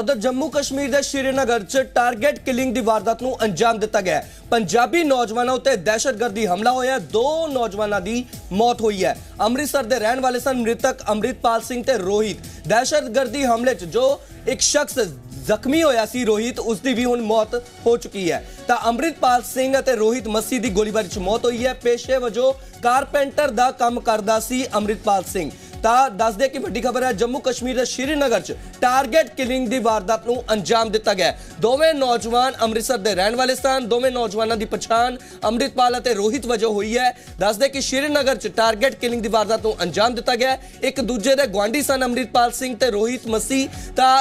ਉਧਰ ਜੰਮੂ ਕਸ਼ਮੀਰ ਦੇ ਸ਼੍ਰੀਨਗਰ 'ਚ ਟਾਰਗੇਟ ਕਿਲਿੰਗ ਦੀ ਵਾਰਦਾਤ ਨੂੰ ਅੰਜਾਮ ਦਿੱਤਾ ਗਿਆ ਪੰਜਾਬੀ ਨੌਜਵਾਨਾਂ ਉੱਤੇ ਦਹਿਸ਼ਤਗਰਦੀ ਹਮਲਾ ਹੋਇਆ ਦੋ ਨੌਜਵਾਨਾਂ ਦੀ ਮੌਤ ਹੋਈ ਹੈ। ਅੰਮ੍ਰਿਤਸਰ ਦੇ ਰਹਿਣ ਵਾਲੇ ਸਨ ਮ੍ਰਿਤਕ ਅੰਮ੍ਰਿਤਪਾਲ ਸਿੰਘ ਤੇ ਰੋਹਿਤ। ਦਹਿਸ਼ਤਗਰਦੀ ਹਮਲੇ 'ਚ ਜੋ ਇੱਕ ਸ਼ਖਸ ਜ਼ਖਮੀ ਹੋਇਆ ਸੀ ਰੋਹਿਤ, ਉਸ ਦੀ ਵੀ ਹੁਣ ਮੌਤ ਹੋ ਚੁੱਕੀ ਹੈ। ਤਾਂ ਅੰਮ੍ਰਿਤਪਾਲ ਸਿੰਘ ਅਤੇ ਰੋਹਿਤ ਮੱਸੀ ਦੀ ਗੋਲੀਬਾਰੀ 'ਚ ਮੌਤ ਹੋਈ ਹੈ। ਪੇਸ਼ੇ ਵਜੋਂ ਕਾਰਪੈਂਟਰ ਦਾ ਕੰਮ ਕਰਦਾ ਸੀ ਅੰਮ੍ਰਿਤਪਾਲ ਸਿੰਘ। ਤਾਂ ਦੱਸਦੇ ਕਿ ਵੱਡੀ ਖਬਰ ਹੈ, ਜੰਮੂ ਕਸ਼ਮੀਰ ਦੇ ਸ਼੍ਰੀਨਗਰ 'ਚ ਟਾਰਗੇਟ ਕਿਲਿੰਗ ਦੀ ਵਾਰਦਾਤ ਨੂੰ ਅੰਜਾਮ ਦਿੱਤਾ ਗਿਆ ਦੋਵੇਂ ਨੌਜਵਾਨ ਅੰਮ੍ਰਿਤਸਰ ਦੇ ਰਹਿਣ ਵਾਲੇ ਸਨ। ਦੋਵੇਂ ਨੌਜਵਾਨਾਂ ਦੀ ਪਛਾਣ ਅੰਮ੍ਰਿਤਪਾਲ ਅਤੇ ਰੋਹਿਤ ਵਜੋਂ ਹੋਈ ਹੈ। ਦੱਸਦੇ ਕਿ ਸ਼੍ਰੀਨਗਰ 'ਚ ਟਾਰਗੇਟ ਕਿਲਿੰਗ ਦੀ ਵਾਰਦਾਤ ਨੂੰ ਅੰਜਾਮ ਦਿੱਤਾ ਗਿਆ ਇੱਕ ਦੂਜੇ ਦੇ ਗੁਆਂਢੀ ਸਨ ਅੰਮ੍ਰਿਤਪਾਲ ਸਿੰਘ ਤੇ ਰੋਹਿਤ ਮਸੀ ਤਾਂ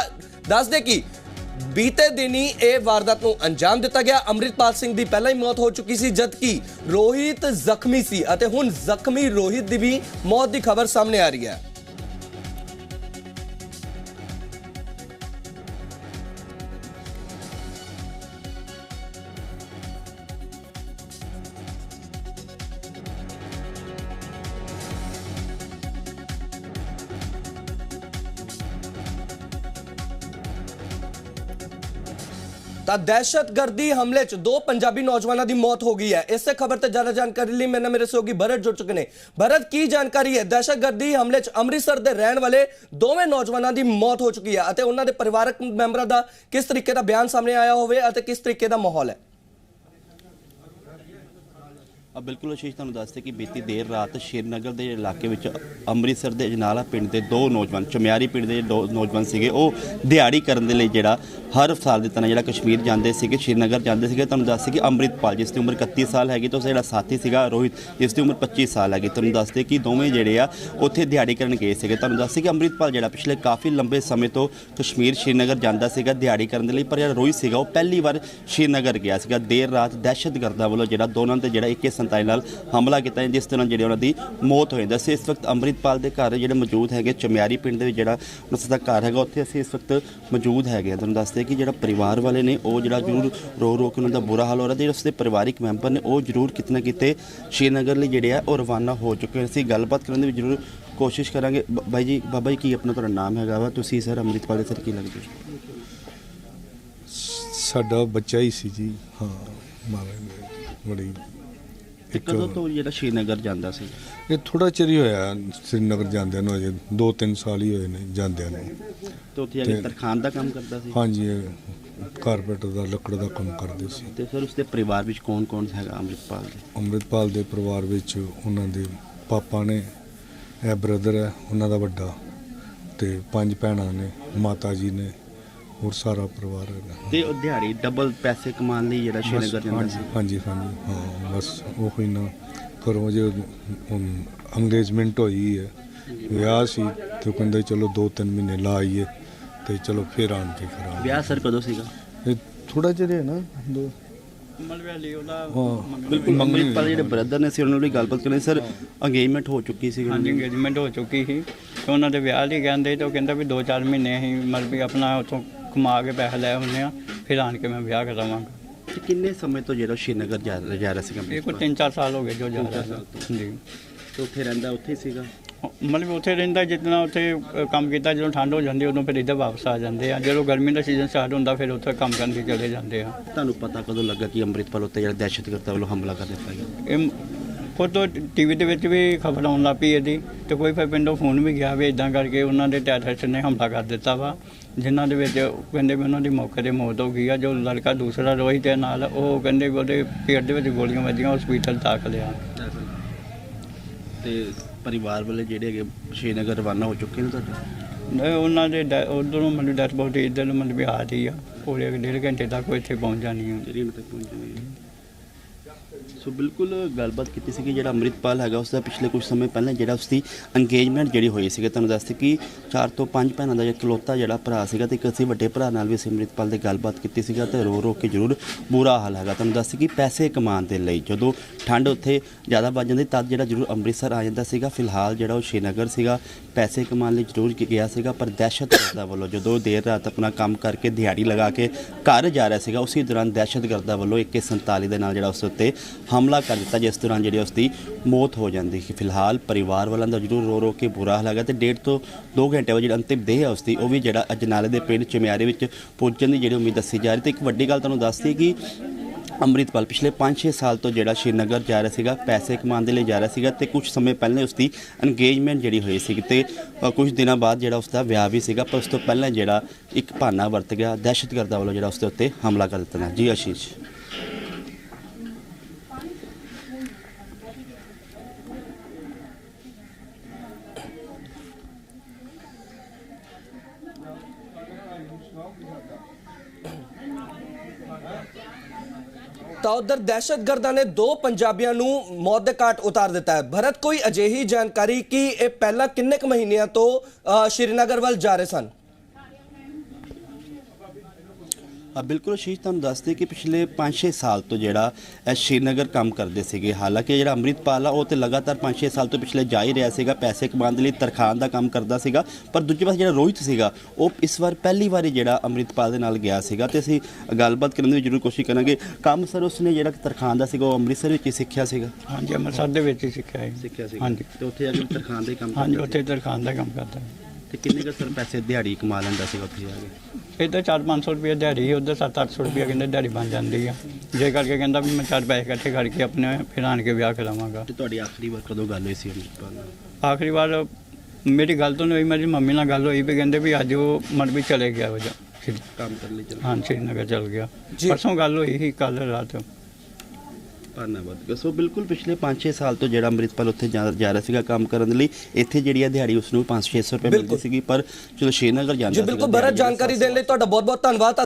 ਦੱਸਦੇ ਕਿ ਬੀਤੇ ਦਿਨੀ ਇਹ ਵਾਰਦਾਤ ਨੂੰ ਅੰਜਾਮ ਦਿੱਤਾ ਗਿਆ। ਅੰਮ੍ਰਿਤਪਾਲ ਸਿੰਘ ਦੀ ਪਹਿਲਾਂ ਹੀ ਮੌਤ ਹੋ ਚੁੱਕੀ ਸੀ, ਜਦਕਿ ਰੋਹਿਤ ਜ਼ਖਮੀ ਸੀ ਅਤੇ ਹੁਣ ਜ਼ਖਮੀ ਰੋਹਿਤ ਦੀ ਵੀ ਮੌਤ ਦੀ ਖਬਰ ਸਾਹਮਣੇ ਆ ਰਹੀ ਹੈ। ਤਾਂ ਦਹਿਸ਼ਤਗਰਦੀ ਹਮਲੇ 'ਚ ਦੋ ਪੰਜਾਬੀ ਨੌਜਵਾਨਾਂ ਦੀ ਮੌਤ ਹੋ ਗਈ ਹੈ। ਇਸੇ ਖਬਰ ਤੇ ਜ਼ਿਆਦਾ ਜਾਣਕਾਰੀ ਲਈ ਮੇਰੇ ਨਾਲ ਮੇਰੇ ਸਹਿਯੋਗੀ ਭਰਤ ਜੁੜ ਚੁੱਕੇ ਨੇ। ਭਰਤ, ਕੀ ਜਾਣਕਾਰੀ ਹੈ? ਦਹਿਸ਼ਤਗਰਦੀ ਹਮਲੇ 'ਚ ਅੰਮ੍ਰਿਤਸਰ ਦੇ ਰਹਿਣ ਵਾਲੇ ਦੋਵੇਂ ਨੌਜਵਾਨਾਂ ਦੀ ਮੌਤ ਹੋ ਚੁੱਕੀ ਹੈ ਅਤੇ ਉਹਨਾਂ ਦੇ ਪਰਿਵਾਰਕ ਮੈਂਬਰਾਂ ਦਾ ਕਿਸ ਤਰੀਕੇ ਦਾ ਬਿਆਨ ਸਾਹਮਣੇ ਆਇਆ ਹੋਵੇ ਅਤੇ ਕਿਸ ਤਰੀਕੇ ਦਾ ਮਾਹੌਲ ਹੈ? ਬਿਲਕੁਲ ਅਸ਼ੀਸ਼, ਤੁਹਾਨੂੰ ਦੱਸਦੇ ਕਿ ਬੀਤੀ ਦੇਰ ਰਾਤ ਸ਼੍ਰੀਨਗਰ ਦੇ ਇਲਾਕੇ ਵਿੱਚ ਅੰਮ੍ਰਿਤਸਰ ਦੇ ਜਨਾਲਾ ਪਿੰਡ ਦੇ ਦੋ ਨੌਜਵਾਨ, ਚਮਿਆਰੀ ਪਿੰਡ ਦੇ ਦੋ ਨੌਜਵਾਨ ਸੀਗੇ, ਉਹ ਦਿਹਾੜੀ ਕਰਨ ਦੇ ਲਈ ਜਿਹੜਾ ਹਰ ਸਾਲ ਦੀ ਤਰ੍ਹਾਂ ਜਿਹੜਾ ਕਸ਼ਮੀਰ ਜਾਂਦੇ ਸੀਗੇ, ਸ਼੍ਰੀਨਗਰ ਜਾਂਦੇ ਸੀਗੇ। ਤੁਹਾਨੂੰ ਦੱਸਦੇ ਕਿ ਅੰਮ੍ਰਿਤਪਾਲ ਜਿਸ ਦੀ ਉਮਰ 31 ਸਾਲ ਹੈਗੀ, ਤੇ ਉਸ ਜਿਹੜਾ ਸਾਥੀ ਸੀਗਾ ਰੋਹਿਤ ਜਿਸ ਦੀ ਉਮਰ 25 ਸਾਲ ਹੈਗੀ। ਤੁਹਾਨੂੰ ਦੱਸਦੇ ਕਿ ਦੋਵੇਂ ਜਿਹੜੇ ਆ, ਉੱਥੇ ਦਿਹਾੜੀ ਕਰਨ ਗਏ ਸੀਗੇ। ਤੁਹਾਨੂੰ ਦੱਸਦੇ ਕਿ ਅੰਮ੍ਰਿਤਪਾਲ ਜਿਹੜਾ ਪਿਛਲੇ ਕਾਫੀ ਲੰਬੇ ਸਮੇਂ ਤੋਂ ਕਸ਼ਮੀਰ ਸ਼੍ਰੀਨਗਰ ਜਾਂਦਾ ਸੀਗਾ ਦਿਹਾੜੀ ਕਰਨ ਦੇ ਲਈ, ਪਰ ਜਿਹੜਾ ਰੋਹਿਤ ਸੀਗਾ, ਉਹ ਪਹਿਲੀ ਵਾਰ ਸ਼੍ਰੀਨਗਰ ਗਿਆ ਸੀਗਾ। ਦੇਰ ਰਾਤ ਦਹਿਸ਼ਤਗਰਦਾਂ ਵੱਲੋਂ ਜਿਹੜਾ ਦੋਨਾਂ ਤੇ ਜਿਹੜਾ ਇੱਕ 2147 ਨਾਲ ਹਮਲਾ ਕੀਤਾ ਹੈ, ਜਿਸ ਤਰ੍ਹਾਂ ਜਿਹੜੇ ਉਹਨਾਂ ਦੀ ਮੌਤ ਹੋ। ਜਾਂਦੀ ਸੀ ਇਸ ਵਕਤ ਅੰਮ੍ਰਿਤਪਾਲ ਦੇ ਘਰ ਜਿਹੜੇ ਮੌਜੂਦ ਹੈਗੇ ਚਮਿਆਰੀ ਪਿੰਡ ਦੇ ਵਿੱਚ ਜਿਹੜਾ ਉਸ ਦਾ ਘਰ ਹੈਗਾ ਉੱਥੇ ਅਸੀਂ ਇਸ ਵਕਤ ਮੌਜੂਦ ਹੈਗੇ ਹਾਂ। ਤੁਹਾਨੂੰ ਦੱਸਦੇ ਕਿ ਜਿਹੜਾ ਪਰਿਵਾਰ ਵਾਲੇ ਨੇ ਉਹ ਜਿਹੜਾ ਜ਼ਰੂਰ ਰੋ ਰੋ ਕੇ ਉਹਨਾਂ ਦਾ ਬੁਰਾ ਹਾਲ ਹੋ ਰਿਹਾ ਤੇ ਜਿਹੜੇ ਉਸਦੇ ਪਰਿਵਾਰਿਕ ਮੈਂਬਰ ਨੇ ਉਹ ਜ਼ਰੂਰ ਕਿਤੇ ਨਾ ਕਿਤੇ ਸ਼੍ਰੀਨਗਰ ਲਈ ਜਿਹੜੇ ਆ ਉਹ ਰਵਾਨਾ ਹੋ ਚੁੱਕੇ ਨੇ। ਅਸੀਂ ਗੱਲਬਾਤ ਕਰਨ ਦੀ ਵੀ ਜ਼ਰੂਰ ਕੋਸ਼ਿਸ਼ ਕਰਾਂਗੇ। ਬ- ਬਾਈ ਜੀ ਬਾਬਾ ਜੀ ਕੀ ਆਪਣਾ ਤੁਹਾਡਾ ਨਾਮ ਹੈਗਾ ਵਾ? ਤੁਸੀਂ ਸਰ ਅੰਮ੍ਰਿਤਪਾਲ ਦੇ ਸਰ ਕੀ ਲੱਗਦੇ ਹੋ? ਸਾਡਾ ਬੱਚਾ ਹੀ ਸੀ ਜੀ। ਹਾਂ ਮਾਰੇ ਬੜੀ ਤੇ ਕਦੋਂ ਤੋਂ ਜਿਹੜਾ ਸ਼੍ਰੀਨਗਰ ਜਾਂਦਾ ਸੀ? ਇਹ ਥੋੜਾ ਚਿਰ ਹੀ ਹੋਇਆ ਸ੍ਰੀਨਗਰ ਜਾਂਦਿਆਂ ਨੂੰ ਅਜੇ 2-3 ਸਾਲ ਹੀ ਹੋਏ ਨੇ ਜਾਂਦਿਆਂ ਨੂੰ। ਤੇ ਉੱਥੇ ਕੇ ਤੇ- ਤਰਖਾਨ ਦਾ ਕੰਮ ਕਰਦਾ ਸੀ? ਹਾਂਜੀ ਇਹ ਕਾਰਪੈਂਟਰ ਦਾ ਲੱਕੜ ਦਾ ਕੰਮ ਕਰਦੇ ਸੀ। ਤੇ ਫਿਰ ਉਸਦੇ ਪਰਿਵਾਰ ਵਿੱਚ ਕੌਣ-ਕੌਣ ਹੈਗਾ ਅੰਮ੍ਰਿਤਪਾਲ ਦੇ? ਅੰਮ੍ਰਿਤਪਾਲ ਦੇ ਪਰਿਵਾਰ ਵਿੱਚ ਉਹਨਾਂ ਦੇ ਪਾਪਾ ਨੇ ਇਹ ਬ੍ਰਦਰ ਹੈ ਉਹਨਾਂ ਦਾ ਵੱਡਾ ਤੇ ਪੰਜ ਭੈਣਾਂ ਨੇ ਮਾਤਾ ਜੀ ਨੇ ਹੋਰ ਸਾਰਾ ਪਰਿਵਾਰ ਹੈਗਾ। ਤੇ ਉਹ ਦਿਹਾੜੀ ਡਬਲ ਪੈਸੇ ਕਮਾਉਣ ਲਈ ਜਿਹੜਾ ਸ਼੍ਰੀਨਗਰ ਜਾਂਦਾ ਸੀ। ਹਾਂਜੀ ਹਾਂਜੀ ਹਾਂ ਬਸ ਉਹ ਹੀ ਨਾ। ਘਰੋਂ ਜੇ ਅੰਗੇਜਮੈਂਟ ਹੋਈ ਹੈ ਵਿਆਹ ਸੀ ਤੇ ਕਹਿੰਦੇ ਚਲੋ 2-3 ਮਹੀਨੇ ਲਾ ਆਈਏ ਤੇ ਚਲੋ ਫਿਰ ਆਣ ਕੇ ਕਰਾਂਗੇ। ਵਿਆਹ ਸਰ ਕਦੋਂ ਸੀਗਾ? ਇਹ ਥੋੜਾ ਜਿਹਾ ਹੈ ਨਾ ਦੋ। ਮਲਵੈਲੀ ਉਹਦਾ ਬਿਲਕੁਲ ਅੰਮ੍ਰਿਤਪਾਲ ਦੇ ਜਿਹੜੇ ਬ੍ਰਦਰ ਨੇ ਸੀ ਉਹਨਾਂ ਵੀ ਗੱਲਬਾਤ ਕਰਨੀ। ਸਰ ਅੰਗੇਜਮੈਂਟ ਹੋ ਚੁੱਕੀ ਸੀ ਹਾਂਜੀ ਇੰਗੇਜਮੈਂਟ ਹੋ ਚੁੱਕੀ ਸੀ। ਤੇ ਉਹਨਾਂ ਦੇ ਵਿਆਹ ਲਈ ਕਹਿੰਦੇ ਤੇ ਉਹ ਕਹਿੰਦਾ ਵੀ 2-4 ਮਹੀਨੇ ਅਸੀਂ ਮਤਲਬ ਵੀ ਆਪਣਾ ਉੱਥੋਂ ਕਮਾ ਕੇ ਪੈਸੇ ਲੈ ਆਉਂਦੇ ਆ ਫਿਰ ਆਣ ਕੇ ਮੈਂ ਵਿਆਹ ਕਰਾਵਾਂਗਾ। ਤੇ ਕਿੰਨੇ ਸਮੇਂ ਤੋਂ ਜਿਹੜਾ ਸ਼੍ਰੀਨਗਰ ਜਾ ਜਾ ਰਿਹਾ ਸੀਗਾ ਇਹ ਕੋਈ ਅੰਮ੍ਰਿਤਪਾਲ? 3-4 ਸਾਲ ਹੋ ਗਏ ਜੋ ਜਾ ਰਿਹਾ ਸੀ ਜੀ। ਤੇ ਉੱਥੇ ਰਹਿੰਦਾ ਉੱਥੇ ਹੀ ਸੀਗਾ? ਮਤਲਬ ਉੱਥੇ ਰਹਿੰਦਾ ਜਿੰਨਾ ਉੱਥੇ ਅ, ਕੰਮ ਕੀਤਾ ਜਦੋਂ ਠੰਡ ਹੋ ਜਾਂਦੀ ਉਦੋਂ ਫਿਰ ਇੱਧਰ ਵਾਪਸ ਆ ਜਾਂਦੇ ਆ। ਜਦੋਂ ਗਰਮੀ ਦਾ ਸੀਜ਼ਨ ਸਟਾਰਟ ਹੁੰਦਾ ਫਿਰ ਉੱਥੇ ਕੰਮ ਕਰਨ ਲਈ ਚਲੇ ਜਾਂਦੇ ਆ। ਤੁਹਾਨੂੰ ਪਤਾ ਕਦੋਂ ਲੱਗਾ ਕਿ ਅੰਮ੍ਰਿਤਪਾਲ ਉੱਤੇ ਜਿਹੜਾ ਦਹਿਸ਼ਤਗਰਦਾਂ ਵੱਲੋਂ ਹਮਲਾ ਕਰ ਦਿੱਤਾ ਗਿਆ? ਇਹ ਫੋਟੋ ਟੀਵੀ ਦੇ ਵਿੱਚ ਵੀ ਖਬਰ ਆਉਣ ਲੱਗ ਪਈ ਇਹਦੀ ਤੇ ਕੋਈ ਫਿਰ ਪਿੰਡੋਂ ਫੋਨ ਵੀ ਗਿਆ ਵੀ ਇਦਾਂ ਕਰਕੇ ਉਹਨਾਂ ਦੇ ਟੈਰਰਿਸਟ ਨੇ ਹਮਲਾ ਕਰ ਦਿੱਤਾ ਵਾ ਜਿਨ੍ਹਾਂ ਦੇ ਵਿੱਚ ਕਹਿੰਦੇ ਵੀ ਉਹਨਾਂ ਦੀ ਮੌਕੇ ਤੇ ਮੌਤ ਹੋ ਗਈ ਆ ਜੋ ਲੜਕਾ ਦੂਸਰਾ ਰੋਹਿਤ ਦੇ ਨਾਲ ਉਹ ਕਹਿੰਦੇ ਵੀ ਉਹਦੇ ਪੇਟ ਦੇ ਵਿੱਚ ਗੋਲੀਆਂ ਵੱਜੀਆਂ ਹਸਪੀਟਲ ਦਾਖਲ ਆ। ਤੇ ਪਰਿਵਾਰ ਵਾਲੇ ਜਿਹੜੇ ਹੈਗੇ ਸ਼੍ਰੀਨਗਰ ਰਵਾਨਾ ਹੋ ਚੁੱਕੇ ਨੇ ਤੁਹਾਡੇ? ਨਹੀਂ, ਉਹਨਾਂ ਦੇ ਉਧਰੋਂ ਮਤਲਬ ਡੈਥ ਬੋਡੀ ਇੱਧਰ ਮਤਲਬ ਵੀ ਆ ਰਹੀ ਆ ਪੂਰੇ ਡੇਢ ਘੰਟੇ ਤੱਕ ਉਹ ਇੱਥੇ ਪਹੁੰਚ ਜਾਣੀ ਆ। ਜਿਹੜੀ ਤੱਕ ਪਹੁੰਚੀ ਹੈ ਸੋ ਬਿਲਕੁਲ ਗੱਲਬਾਤ ਕੀਤੀ ਸੀ ਕਿ ਜਿਹੜਾ ਅੰਮ੍ਰਿਤਪਾਲ ਹੈਗਾ ਉਸ ਦਾ ਪਿਛਲੇ ਕੁਝ ਸਮੇਂ ਪਹਿਲਾਂ ਜਿਹੜਾ ਉਸ ਦੀ ਅੰਗੇਜਮੈਂਟ ਜਿਹੜੀ ਹੋਈ ਸੀਗੀ। ਤੁਹਾਨੂੰ ਦੱਸਦੇ ਕਿ ਚਾਰ ਤੋਂ ਪੰਜ ਭੈਣਾਂ ਦਾ ਜਿਹੜਾ ਇਕਲੌਤਾ ਜਿਹੜਾ ਭਰਾ ਸੀਗਾ ਤੇ ਇੱਕ ਅਸੀਂ ਵੱਡੇ ਭਰਾ ਨਾਲ ਵੀ ਅਸੀਂ ਅੰਮ੍ਰਿਤਪਾਲ ਦੇ ਗੱਲਬਾਤ ਕੀਤੀ ਸੀਗਾ ਤੇ ਰੋ ਰੋ ਕੇ ਜ਼ਰੂਰ ਬੁਰਾ ਹਾਲ ਹੈਗਾ। ਤੁਹਾਨੂੰ ਦੱਸਦੇ ਕਿ ਪੈਸੇ ਕਮਾਉਣ ਦੇ ਲਈ ਜਦੋਂ ਠੰਡ ਉੱਥੇ ਜ਼ਿਆਦਾ ਵੱਜ ਜਾਂਦੀ ਤਦ ਜਿਹੜਾ ਜ਼ਰੂਰ ਅੰਮ੍ਰਿਤਸਰ ਆ ਜਾਂਦਾ ਸੀਗਾ। ਫਿਲਹਾਲ ਜਿਹੜਾ ਉਹ ਸ਼੍ਰੀਨਗਰ ਸੀਗਾ, ਪੈਸੇ ਕਮਾਉਣ ਲਈ ਜ਼ਰੂਰ ਗ- ਗਿਆ ਸੀਗਾ, ਪਰ ਦਹਿਸ਼ਤਗਰਦਾਂ ਵੱਲੋਂ ਜਦੋਂ ਦੇਰ ਰਾਤ ਆਪਣਾ ਕੰਮ ਕਰਕੇ ਦਿਹਾੜੀ ਲਗਾ ਕੇ ਘਰ ਜਾ ਰਿਹਾ ਸੀਗਾ, ਉਸੇ ਦੌਰਾਨ ਦਹਿਸ਼ਤਗਰਦਾਂ ਵੱਲੋਂ 2147 ਦੇ ਨਾਲ ਜਿਹੜਾ ਉਸ ਉੱਤੇ ਹਮਲਾ ਕਰ ਦਿੱਤਾ ਜਿਸ ਦੌਰਾਨ ਜਿਹੜੀ ਉਸ ਦੀ ਮੌਤ ਹੋ ਜਾਂਦੀ ਸੀ। ਫਿਲਹਾਲ ਪਰਿਵਾਰ ਵਾਲਿਆਂ ਦਾ ਜ਼ਰੂਰ ਰੋ ਰੋ ਕੇ ਬੁਰਾ ਹਾਲ ਹੈਗਾ ਤੇ ਡੇਢ ਤੋਂ 2 ਘੰਟੇ ਬਾਅਦ ਜਿਹੜਾ ਅੰਤਿਮ ਦੇਹ ਹੈ ਉਸ ਦੀ ਉਹ ਵੀ ਜਿਹੜਾ ਅਜਨਾਲੇ ਦੇ ਪਿੰਡ ਚਮਿਆਰੇ ਵਿੱਚ ਪਹੁੰਚਣ ਦੀ ਜਿਹੜੀ ਉਮੀਦ ਦੱਸੀ ਜਾ ਰਹੀ। ਤੇ ਇੱਕ ਵੱਡੀ ਗੱਲ ਤੁਹਾਨੂੰ ਦੱਸਦੀ ਕਿ ਅੰਮ੍ਰਿਤਪਾਲ ਪਿਛਲੇ 5-6 ਸਾਲ ਤੋਂ ਜਿਹੜਾ ਸ਼੍ਰੀਨਗਰ ਜਾ ਰਿਹਾ ਸੀਗਾ ਪੈਸੇ ਕਮਾਉਣ ਦੇ ਲਈ ਜਾ ਰਿਹਾ ਸੀਗਾ ਤੇ ਕੁਝ ਸਮੇਂ ਪਹਿਲਾਂ ਉਸ ਦੀ ਇੰਗੇਜਮੈਂਟ ਜਿਹੜੀ ਹੋਈ ਸੀ ਤੇ ਅ, ਕੁਝ ਦਿਨਾਂ ਬਾਅਦ ਜਿਹੜਾ ਉਸ ਦਾ ਵਿਆਹ ਵੀ ਸੀਗਾ ਪਰ ਉਸ ਤੋਂ ਪਹਿਲਾਂ ਜਿਹੜਾ ਇੱਕ ਭਾਨਾ ਵਰਤ ਗਿਆ। ਦਹਿਸ਼ਤਗਰਦਾਂ ਵੱਲੋਂ ਜਿਹੜਾ ਉਸ ਦੇ ਉੱਤੇ ਹਮਲਾ ਕਰ ਦਿੱਤਾ ਗਿਆ। ਜੀ ਆਸ਼ੀਸ਼ ਤਾਂ ਉਧਰ ਦਹਿਸ਼ਤਗਰਦਾਂ ਨੇ ਦੋ ਪੰਜਾਬੀਆਂ ਨੂੰ ਮੌਤ ਦੇ ਘਾਟ ਉਤਾਰ ਦਿੱਤਾ ਹੈ। ਭਰਤ ਕੋਈ ਅਜਿਹੀ ਜਾਣਕਾਰੀ ਕਿ ਇਹ ਪਹਿਲਾਂ ਕਿੰਨੇ ਕੁ ਮਹੀਨਿਆਂ ਤੋਂ ਅ, ਸ਼੍ਰੀਨਗਰ ਵੱਲ ਜਾ ਰਹੇ ਸਨ ਆ ਬਿਲਕੁਲ ਆਸ਼ੀਸ਼ ਤੁਹਾਨੂੰ ਦੱਸਦੇ ਕਿ ਪਿਛਲੇ 5-6 ਸਾਲ ਤੋਂ ਜਿਹੜਾ ਇਹ ਸ਼੍ਰੀਨਗਰ ਕੰਮ ਕਰਦੇ ਸੀਗੇ। ਹਾਲਾਂਕਿ ਜਿਹੜਾ ਅੰਮ੍ਰਿਤਪਾਲ ਆ ਉਹ ਤੇ ਲਗਾਤਾਰ 5-6 ਸਾਲ ਤੋਂ ਪਿਛਲੇ ਜਾ ਹੀ ਰਿਹਾ ਸੀਗਾ ਪੈਸੇ ਕਮਾਉਣ ਦੇ ਲਈ ਤਰਖਾਨ ਦਾ ਕੰਮ ਕਰਦਾ ਸੀਗਾ। ਪਰ ਦੂਜੇ ਪਾਸੇ ਜਿਹੜਾ ਰੋਹਿਤ ਸੀਗਾ ਉਹ ਇਸ ਵਾਰ ਪਹਿਲੀ ਵਾਰੀ ਜਿਹੜਾ ਅੰਮ੍ਰਿਤਪਾਲ ਦੇ ਨਾਲ ਗਿਆ ਸੀਗਾ। ਤੇ ਅਸੀਂ ਗੱਲਬਾਤ ਕਰਨ ਦੀ ਜ਼ਰੂਰ ਕੋਸ਼ਿਸ਼ ਕਰਾਂਗੇ। ਕੰਮ ਸਰ ਉਸਨੇ ਜਿਹੜਾ ਤਰਖਾਨ ਦਾ ਸੀਗਾ ਉਹ ਅੰਮ੍ਰਿਤਸਰ ਵਿੱਚ ਹੀ ਸਿੱਖਿਆ ਸੀਗਾ। ਹਾਂਜੀ ਅੰਮ੍ਰਿਤਸਰ ਦੇ ਵਿੱਚ ਹੀ ਸਿੱਖਿਆ ਹੈ ਸਿੱਖਿਆ ਹਾਂਜੀ। ਤੇ ਉੱਥੇ ਜਾ ਕੇ ਤਰਖਾਨ ਦੇ ਕੰਮ ਹਾਂਜੀ ਉੱਥੇ ਤਰਖਾਨ ਦਾ ਕੰਮ ਕਰਦਾ। ਹੈ। ਤੇ ਕਿੰਨੇ ਕੁ ਸਰ ਪੈਸੇ ਦਿਹਾੜੀ ਕਮਾ ਲੈਂਦਾ ਸੀਗਾ ਉੱਥੇ ਜਾ ਕੇ? ਇੱਧਰ 4-500 ਰੁਪਏ ਦਿਹਾੜੀ ਉਧਰ 7-800 ਰੁਪਏ ਕਹਿੰਦੇ ਦਿਹਾੜੀ ਬਣ ਜਾਂਦੀ ਆ। ਜੇ ਕਰਕੇ ਕਹਿੰਦਾ ਵੀ ਮੈਂ ਚਾਰ ਪੈਸੇ ਇਕੱਠੇ ਕਰਕੇ ਆਪਣੇ ਫਿਰ ਆਣ ਕੇ ਵਿਆਹ ਕਰਾਵਾਂਗਾ। ਤੇ ਤੁਹਾਡੀ ਆਖਰੀ ਵਾਰ ਕਦੋਂ ਗੱਲ ਹੋਈ ਸੀ ਅੰਮ੍ਰਿਤਪਾਲ ਨਾਲ? ਆਖਰੀ ਵਾਰ ਮੇਰੀ ਗੱਲ ਤੋਂ ਨਹੀਂ ਹੋਈ ਮੇਰੀ ਮੰਮੀ ਨਾਲ ਗੱਲ ਹੋਈ ਵੀ ਕਹਿੰਦੇ ਵੀ ਅੱਜ ਉਹ ਮਨ ਵੀ ਚਲੇ ਗਿਆ ਵਜਾ ਕੰਮ ਕਰਨ ਲਈ ਚੱਲ ਹਾਂ ਸ਼੍ਰੀਨਗਰ ਚਲ ਗਿਆ। ਜੀ। ਪਰਸੋਂ ਗੱਲ ਹੋਈ ਸੀ ਕੱਲ ਰਾਤ। ਧੰਨਵਾਦ ਸੋ ਬਿਲਕੁਲ ਪਿਛਲੇ 5-6 ਸਾਲ ਤੋਂ ਜਿਹੜਾ ਅੰਮ੍ਰਿਤਪਾਲ ਉੱਥੇ ਜਾ ਜਾ ਰਿਹਾ ਸੀਗਾ ਕੰਮ ਕਰਨ ਦੇ ਲਈ ਇੱਥੇ ਜਿਹੜੀ ਆ ਦਿਹਾੜੀ ਉਸ ਨੂੰ 5-600 ਰੁਪਏ ਮਿਲਦੀ। ਸੀਗੀ ਪਰ ਜਦੋਂ ਸ਼੍ਰੀਨਗਰ ਜਾਂਦਾ ਜੀ ਬਿਲਕੁਲ ਜਿਹੜਾ ਜਾਣਕਾਰੀ ਦੇਣ ਲਈ ਤੁਹਾਡਾ ਬਹੁਤ ਬਹੁਤ ਧੰਨਵਾਦ।